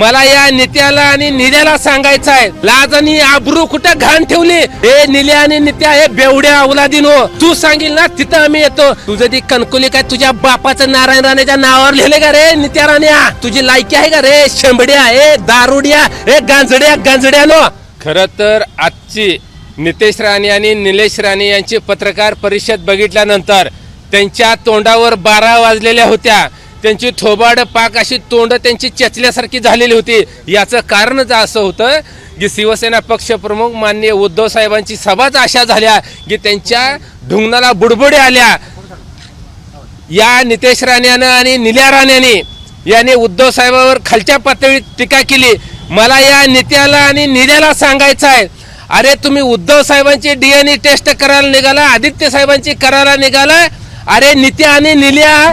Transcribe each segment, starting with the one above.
मला या नित्याला आणि निल्याला सांगायचं आहे. लाज आणि आबरू कुठं घाण ठेवली? हे निल्या आणि नित्या हे बेवड्या अवलादीनो हो. तू सांगील ना तिथं आम्ही येतो. तुझं ती कणकुली काय तुझ्या बापाचं नारायण राणेच्या नावावर लिहिले का रे नित्या राण्या तुझी लायकी आहे का रे? शेंबड्या हे दारुड्या हे गांजड्या गांजड्या नो. खर तर आजची नितेश राणे आणि निलेश राणे यांची पत्रकार परिषद बघितल्यानंतर त्यांच्या तोंडावर बारा वाजलेल्या होत्या. त्यांची थोबाड पाक अशी तोंड त्यांची चेचल्यासारखी झालेली होती. याचं कारणच असं होतं की शिवसेना पक्षप्रमुख माननीय उद्धव साहेबांची सभाच अशा झाल्या की त्यांच्या ढुंगणाला बुडबुडे आल्या. या नितेश राण्यानं आणि निल्या राण्याने याने उद्धव साहेबावर खालच्या पातळीत टीका केली. मला या नित्याला आणि निल्याला सांगायचं आहे. अरे तुम्ही उद्धव साहेबांची डीएनए टेस्ट करायला निघाला आदित्य साहेबांची करायला निघाला. अरे नित्या आणि निल्या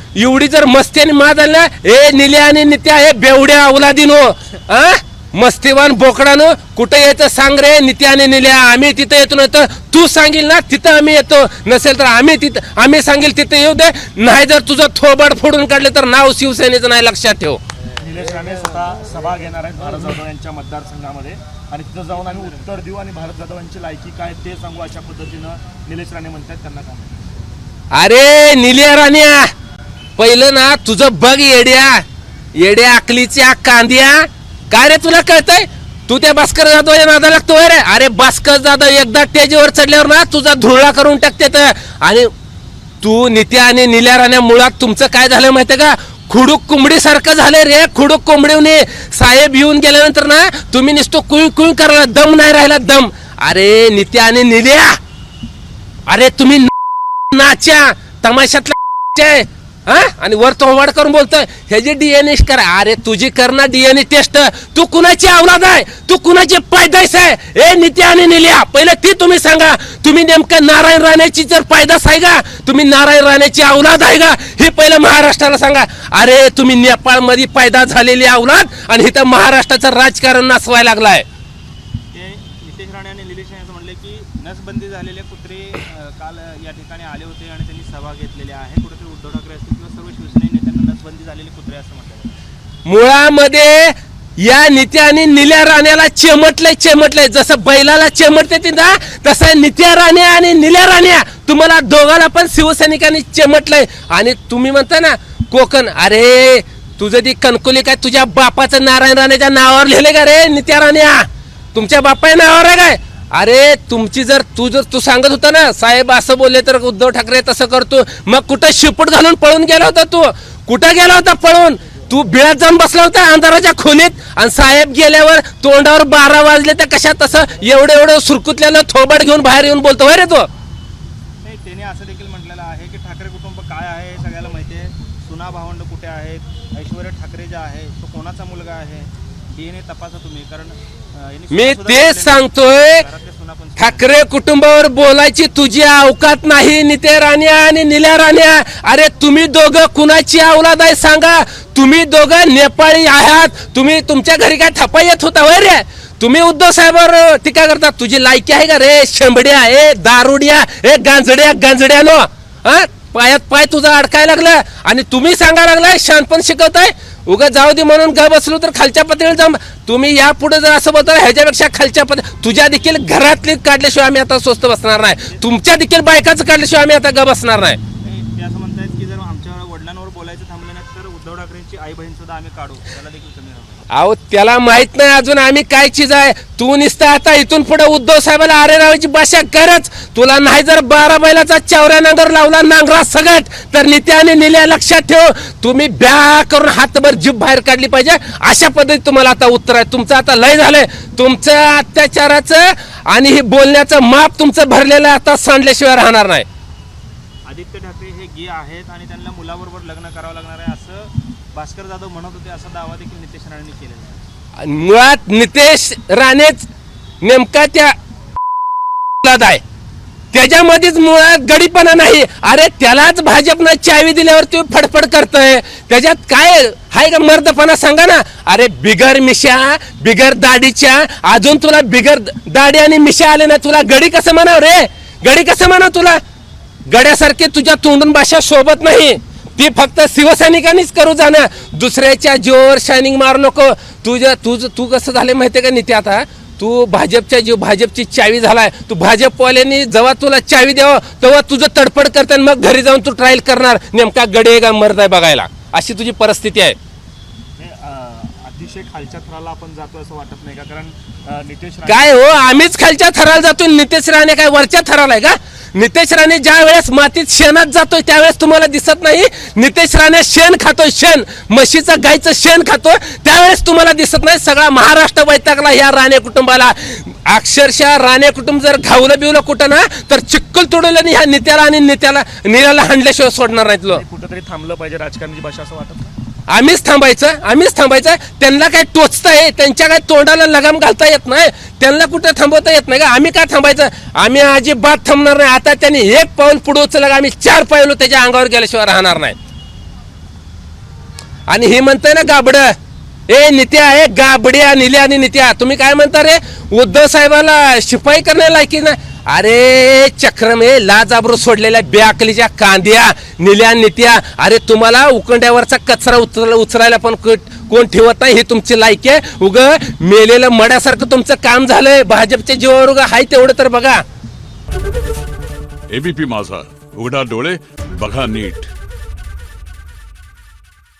एवढी जर मस्ती आणि माज आली ना ए निल्या आणि नित्या हे बेवड्या अवलादीनो आ? मस्तीवान बोकडानो कुठे यायचं सांग रे नित्या आणि निल्या आम्ही तिथं येतो ना तर तू सांगील ना तिथं आम्ही येतो. नसेल तर आम्ही तिथं आम्ही सांगेल तिथं येऊ दे. नाही जर तुझं थोबाड फोडून काढले तर नाव शिवसेनेचं नाही लक्षात ठेव. निलेश राणे स्वतः सभा घेणार आहेत भारत जाधव यांच्या मतदारसंघामध्ये. आणि तिथं जाऊन आम्ही उत्तर देऊ आणि भारत जाधव यांची लायकी काय ते सांगू अशा पद्धतीनं निलेश राणे म्हणतात त्यांना काय? अरे निल्या राण्या! पहिलं ना तुझं बघ येड्या. येड्या अकलीच्या कांद्या. काय रे तुला कळतंय? तू त्या भास्कर जाधव या नादा लागतोय रे. अरे भास्कर जाधव एकदा टेजीवर चढल्यावर ना तुझा धुळा करून टाकते तर. आणि तू नित्या आणि निल्या राण्या मुळात तुमचं काय झालं माहितीये का? खुडूक कोंबडी सारखं झालं रे खुडूक कोंबडीने साहेब येऊन गेल्यानंतर ना तुम्ही नुसतो कुळ कुळ करायला दम नाही राहिला दम. अरे नित्या आणि निल्या. अरे तुम्ही नाच्या तमाशातला हा? आणि वर तोंबाड करून बोलतोय ह्याची डीएनए करा. अरे तुझी करणार डीएनए टेस्ट तू कुणाची औलाद आहे? तू कुणाची पायदास आहे? ए नित्या आणि निल्या पहिले ती तुम्ही सांगा. तुम्ही नेमकं नारायण राणेची जर पायदास आहे का? तुम्ही नारायण राणेची औलाद आहे का? हे पहिलं महाराष्ट्राला सांगा. अरे तुम्ही नेपाळमध्ये पैदा झालेली औलाद आणि इथं महाराष्ट्राचं राजकारण नासवायला लागलाय ते नितेश राणे आणि निलेश राणे असं म्हणले की नसबंदी झालेले कुत्रे काल या ठिकाणी आले होते आणि त्यांनी सभा घेतलेल्या आहे. कुठेतरी उद्धव ठाकरे असतील किंवा सर्व शिवसेने नेत्यांना नसबंदी झालेले कुत्रे असं म्हटलं मुळामध्ये या नित्या आणि निल्या राण्याला चेमटलंय चेमटलंय. जसं बैलाला चेमटते ती ना तसं नित्या राण्या आणि निल्या राण्या तुम्हाला दोघाला पण शिवसैनिकांनी चेमटलंय. आणि तुम्ही म्हणता ना कोकण अरे तुझं ती कणकुली काय तुझ्या बापाचं नारायण राणेच्या नावावर लिहिले का रे नित्या राण्या? तुमच्या बापाच्या नावावर आहे काय? अरे तुमची जर तू जर तू सांगत होता ना साहेब असं बोलले तर उद्धव ठाकरे तसं करतो. मग कुठं शिपूट घालून पळून गेला होता तू? कुठं गेला होता पळून? तू बिळात जाऊन बसला होता अंधाराच्या खोलीत? आणि साहेब गेल्यावर तोंडावर बारा वाजले तर कशा तसं? एवढं एवढं सुरकुतल्यानं थोबाड घेऊन बाहेर येऊन बोलतो रे तो? नाही त्याने असं देखील म्हटलेलं आहे की ठाकरे कुटुंब काय आहे सगळ्याला माहिती आहे. सुना भावंड कुठे आहेत? ऐश्वर्या ठाकरे जे आहे तो कोणाचा मुलगा आहे? डीएनए तपासा तुम्ही कारण अ, यांनी मी सुद्धा तेच सांगतोय आहेत. घरातल्या सुना पण ठाकरे कुटुंबावर बोलायची तुझी अवकात नाही नित्या राण्या आणि निल्या राण्या. अरे तुम्ही दोघं कुणाची अवलाद आहे सांगा? तुम्ही दोघं नेपाळी आहात. तुम्ही तुमच्या घरी काय थपा येत होता होय रे? तुम्ही उद्धव साहेबावर टीका करता तुझी लायकी आहे का रे? शेंबड्या ए दारुड्या ए गांजड्या गांजड्यानो. हा पायात पाय तुझा अडकायला लागला. आणि तुम्ही सांगा लागलाय शानपण शिकवताय. उगा जाऊ दे म्हणून ग बसलो तर खालच्या पातळीवर जाऊन तुम्ही या पुढे जर असं बोलता ह्याच्यापेक्षा खालच्या पातळी तुझ्या देखील घरातली काढल्याशिवाय आम्ही आता स्वस्त बसणार नाही. तुमच्या देखील बायकाचं काढल्याशिवाय आम्ही आता ग बसणार नाही. असं म्हणतायत की जर आमच्या वडिलांवर बोलायचं थांबलं नाही तर उद्धव ठाकरेंची आई बहीण सुद्धा आम्ही काढू. त्याला देखील अहो त्याला माहीत नाही अजून आम्ही काय चीज आहे. तू निसता आता इथून पुढे उद्धव साहेबाला आरे रावायची भाषा करच तुला नाही जर बारा बैलाचा चौऱ्या नांगर लावला नांगरा सगट तर नित्याने निल्या लक्षात ठेव. तुम्ही ब्या करून हातभर जीभ बाहेर काढली पाहिजे. अशा पद्धतीत तुम्हाला आता उत्तर आहे. तुमचं आता लय झालंय. तुमचं अत्याचाराचं आणि हे बोलण्याचं माप तुमचं भरलेलं आहे, आता सांडल्याशिवाय राहणार नाही. आदित्य ठाकरे हे गे आहेत आणि त्यांना मुलाबरोबर लग्न करावं लागणार आहे. भास्कर जाधव म्हणत होते असा दावा देखील नितेश राणेंनी केलेला आहे. मुळात नितेश राणेच नेमका त्या लाद आहे. त्याच्यामध्येच मुळात गडीपणा नाही. अरे त्यालाच भाजपनं चावी दिल्यावर तू फडफड करतोय. त्याच्यात काय हाय का मर्दपणा सांगा ना. अरे बिगर मिशा बिगर दाढीच्या अजून तुला बिगर दाढी आणि मिशा आले ना तुला गडी कसं म्हणाव रे? गडी कसं म्हणाव तुला? गड्यासारखे तुझ्या तोंडून भाषा सोबत नाही. ती फक्त शिवसैनिकांनीच करू जाणं दुसऱ्याच्या जीवावर शायनिंग मारू नको. तुझ्या तुझं तू कसं झालं माहितीये का नित्य आता? तू भाजपच्या जीव भाजपची चावी झालाय. तू भाजपवाल्यांनी जेव्हा तुला चावी द्यावं तेव्हा तुझं तडफड करतात मग घरी जाऊन तू ट्रायल करणार. नेमका गडे आहे का आहे बघायला. अशी तुझी परिस्थिती आहे. अतिशय खालच्या थराला आपण जातो असं वाटत नाही का? कारण नितेश राणे काय हो? आम्हीच खालच्या थराला जातोय. नितेश राणे काय वरच्या थराला आहे का? नितेश राणे ज्या वेळेस मातीत शेणात जातोय त्यावेळेस तुम्हाला दिसत नाही. नितेश राणे शेण खातोय शेण. म्हशीचं गायचं शेण खातोय त्यावेळेस तुम्हाला दिसत नाही. सगळा महाराष्ट्र वैतागला ह्या राणे कुटुंबाला. अक्षरशः राणे कुटुंब जर घावलं बिवलं कुठं ना तर चिक्कल तुडवलं ह्या नित्याला आणि नित्याला निराला हाणल्याशिवाय सोडणार नाहीत लोक. कुठेतरी थांबलं पाहिजे राजकारणाची भाषा असं वाटत आम्हीच थांबायचं आम्हीच थांबायचं. त्यांना काय टोचताय त्यांच्या काय तोंडाला लगाम घालता येत नाही. त्यांना कुठं थांबवता येत नाही का? आम्ही काय थांबायचं? आम्ही अजिबात थांबणार नाही. आता त्यांनी एक पाऊल पुढे उचललं का आम्ही चार पाऊल त्याच्या अंगावर गेल्याशिवाय राहणार नाही. आणि हे म्हणताय ना गाबड. ए नित्या आहे गाबड्या निल्या आणि नित्या. तुम्ही काय म्हणता रे? उद्धव साहेबाला शिपाई करण्याला लायकी ना अरे चक्रमे हे लाजाबरू सोडलेल्या बेअकलीच्या कांद्या निल्या नित्या अरे तुम्हाला उकंड्यावरचा कचरा उचल उचलायला पण कोण ठेवत नाही हे तुमची लायकी आहे. उग मेलेलं मड्यासारखं तुमचं काम झालंय. भाजपच्या जीवावर उग हाय तेवढं तर बघा. एबीपी माझा. उघडा डोळे बघा नीट.